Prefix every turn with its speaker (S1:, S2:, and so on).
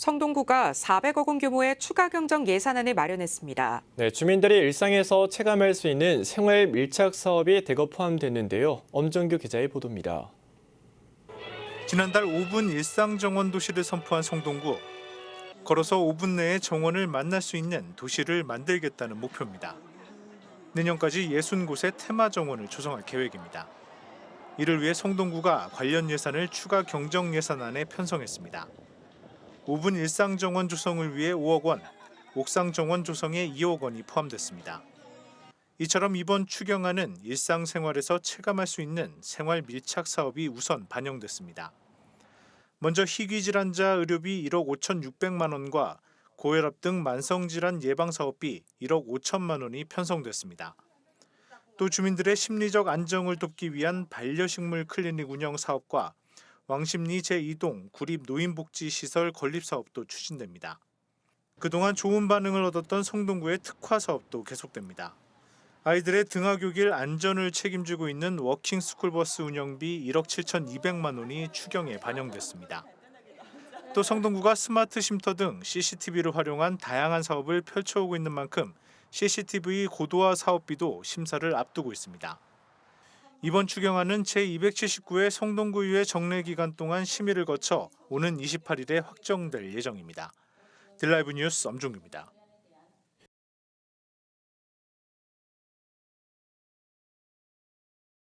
S1: 성동구가 400억 원 규모의 추가 경정 예산안을 마련했습니다.
S2: 네, 주민들이 일상에서 체감할 수 있는 생활 밀착 사업이 대거 포함됐는데요. 엄정규 기자의 보도입니다.
S3: 지난달 5분 일상 정원 도시를 선포한 성동구. 걸어서 5분 내에 정원을 만날 수 있는 도시를 만들겠다는 목표입니다. 내년까지 60곳의 테마 정원을 조성할 계획입니다. 이를 위해 성동구가 관련 예산을 추가 경정 예산안에 편성했습니다. 5분 일상 정원 조성을 위해 5억 원, 옥상 정원 조성에 2억 원이 포함됐습니다. 이처럼 이번 추경안은 일상생활에서 체감할 수 있는 생활 밀착 사업이 우선 반영됐습니다. 먼저 희귀 질환자 의료비 1억 5,600만 원과 고혈압 등 만성 질환 예방 사업비 1억 5천만 원이 편성됐습니다. 또 주민들의 심리적 안정을 돕기 위한 반려식물 클리닉 운영 사업과 왕십리 제2동 구립 노인복지 시설 건립 사업도 추진됩니다. 그동안 좋은 반응을 얻었던 성동구의 특화 사업도 계속됩니다. 아이들의 등하교길 안전을 책임지고 있는 워킹 스쿨버스 운영비 1억 7,200만 원이 추경에 반영됐습니다. 또 성동구가 스마트 쉼터 등 CCTV를 활용한 다양한 사업을 펼쳐오고 있는 만큼 CCTV 고도화 사업비도 심사를 앞두고 있습니다. 이번 추경안은 제279회 성동구의회 정례 기간 동안 심의를 거쳐 오는 28일에 확정될 예정입니다. 딜라이브 뉴스 엄종규입니다.